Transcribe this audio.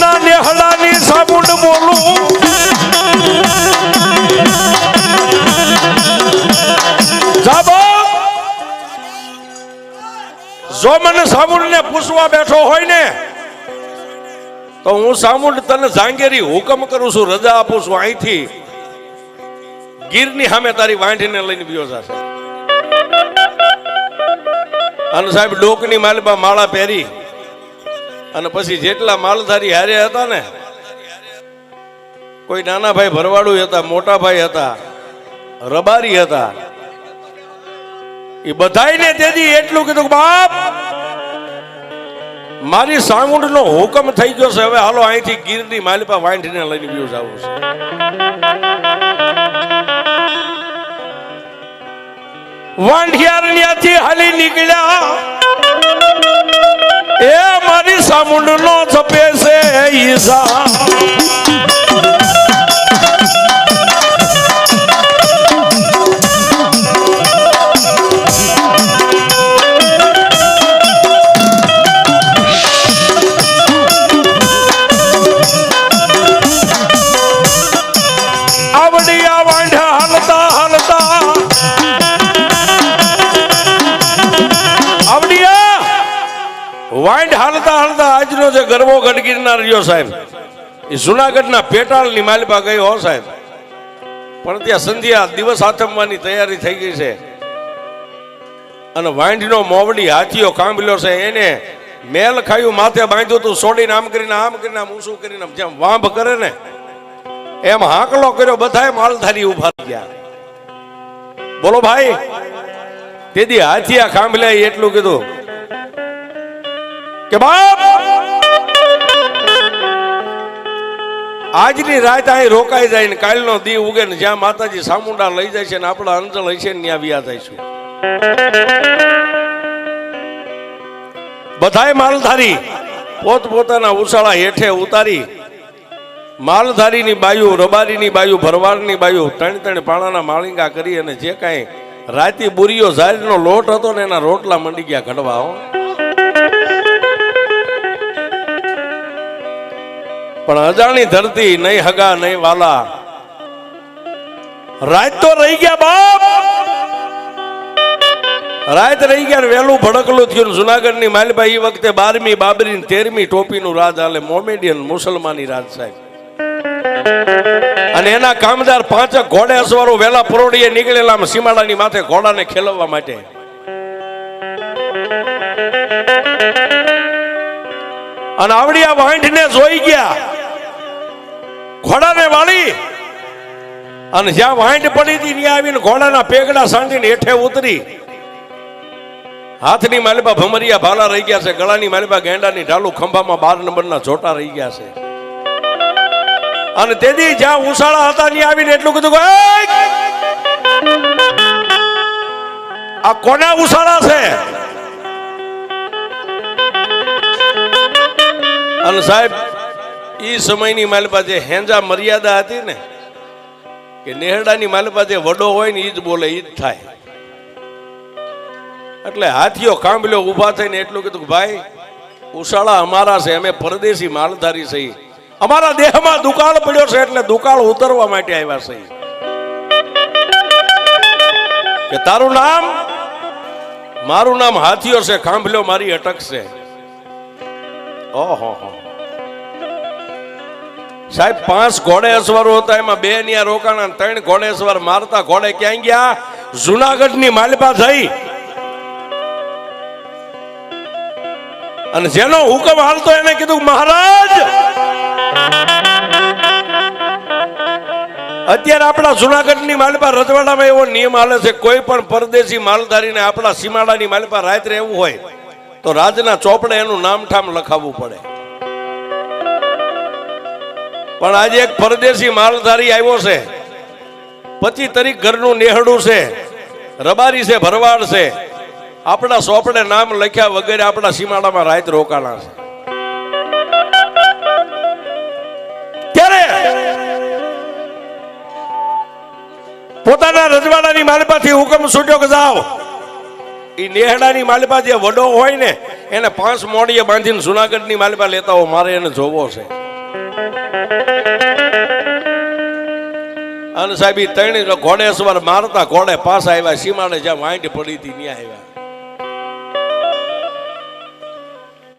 ના નેહળાની સાબુડ બોલું. જો મને સામુંડ ને પૂછવા બેઠો હોય ને, તો હું સામુંડ તને જાંગેરી હુકમ કરું છું, રજા આપું છું અહીંથી. ગીરની સામે તારી વાંઢીને લઈને બીજો જશે. અને સાહેબ ડોકની માલબા માળા પહેરી અને પછી જેટલા માલધારી હારે હતા ને, કોઈ નાના ભાઈ ભરવાડું હતા મોટા ભાઈ હતા, રબારી હતા, એ બધાને તેથી એટલું કીધું બાપ, મારી સાંગુંડ નો હુકમ થઈ ગયો છે, હવે હાલો અહીંથી ગીરની માલિપા વાંઢીને લઈને બીજું જવું છે. વાંઢિયાર ત્યાંથી હાલી નીકળ્યા. એ મારી સામુંડ નો જપે છે ઈસા આવડિયા વાંઢા હાલતા જે ગરબો ગઢગીરનાર રહ્યો સાહેબ, એ જુનાગઢના પેટાળની માલિપા ગઈ હો સાહેબ. પણ ત્યાં સંધ્યા દિવસ આથમવાની તૈયારી થઈ ગઈ છે. અને વાંઢીનો મોવડી હાથીઓ કાંબલ્યો છે, એને મેલ ખાયું, માથે બાંધ્યું તું સોડીને આમ કરીને આમ કરીને, આમ ઊંસું કરીને જેમ વાંભ કરે ને, એમ હાંકલો કર્યો બધાએ માલધારી ઊભા ગયા. બોલો ભાઈ, તેથી હાથીયા ખાંભલ્યા એટલું કીધું કે, બાપ આજની રાત અહીં રોકાઈ જાય ને કાલનો દી ઉગે ને જ્યાં માતાજી સામુંડા લઈ જાય છે ને આપણા અંજળ હશે ને ત્યાં વ્યા થાય છે. બધાય માલધારી પોત પોતાના ઉછાળા હેઠે ઉતારી. માલધારીની બાયુ, રબારીની બાયુ, ભરવાડની બાયુ, ત્રણ ત્રણ પાણાના માળીંગા કરી અને જે કાંઈ રાતી બુરીઓ ઝારીનો લોટ હતો ને એના રોટલા મંડી ગયા ઘડવા, હો. પણ અજાણી ધરતી નહીં હગા નહીં વાલા. રાત તો રહી ગયા બાપ. રાત રહી ગયા વહેલું ભડકલું થયું જુનાગઢની માલભાઈ એ વખતે બારમી, બાબરી તેરમી ટોપીનું રાજ હાલે મોમેડિયન મુસલમાની રાજ સાહેબ. અને એના કામદાર પાંચક ઘોડે અસવારો વેલા પરોડીએ નીકળેલા સીમાડાની માથે ઘોડાને ખેલવવા માટે. અને આવડિયા વાંઢને જોઈ ગયા. ઘોડાને વાળી અને જ્યાં વાંઢ પડી હતી, ત્યાં આવીને ઘોડાના પેગડા સાંધીને હેઠે ઉતરી. હાથની માલબા ભમરિયા ભાલા રહી ગયા છે, ગળાની માલિપા ગેંડાની ઢાલુ ખંભામાં બાર નંબરના જોટા રહી ગયા છે. અને તેથી જ્યાં ઉસાળા હતા, ત્યાં આવીને એટલું કીધું આ કોના ઉસાળા છે? અને સાહેબ ઈ સમયની માલપા જે હેંજા મર્યાદા હતી ને, કે નેહડાની માલપા જે વડો હોય ને એ જ બોલે એ જ થાય. એટલે હાથીઓ કાંબલ્યો ઊભા થઈને એટલું કીધું ભાઈ ઉશાળા અમારા છે, અમે પરદેશી માલધારી છે અમારા દેહમાં દુકાળ પડ્યો છે એટલે દુકાળ ઉતરવા માટે આવ્યા છે કે તારું નામ? મારું નામ હાથીઓ છે ખાંભલ્યો મારી અટક છે. ઓહો હો. સાહેબ, પાંચ ઘોડેશ્વર હતા, એમાં બે ન્યા રોકાણા ત્રણ ઘોડેશ્વર મારતા ઘોડે ક્યાં ગયા? જુનાગઢની માલપા થઈ. અને જેનો હુકમ હાલતો એને કીધું, મહારાજ! અત્યારે આપણા જુનાગઢની માલપા રજવાડામાં એવો નિયમ હાલે છે, કોઈ પણ પરદેશી માલધારીને આપણા સીમાડાની માલપા રાત રહેવું હોય, તો રાજના ચોપડે એનું નામ ઠામ લખાવવું પડે. પણ આજે એક પરદેશી માલધારી આવ્યો છે. પચી તારીખ ઘરનું નેહડું છે. રબારી છે, ભરવાડ છે. આપણા સોપડે નામ લખ્યા વગેરે આપણા સીમાડામાં રાત રોકાણા છે. ત્યારે પોતાના રજવાડાની માલિપાથી હુકમ છૂટ્યો કે જાઓ. એ નેહડાની માલિપા જે વડો હોય ને, એને પાંચ મોડીએ બાંધીને જુનાગઢની માલિપા લેતા હો મારે એને જોવો છે. અને સાહેબ ત્રણે ઘોડે સવાર મારતા ઘોડે પાસ આવ્યા, સીમાડે જ્યાં વાંટ પડી હતી, ત્યાં આવ્યા.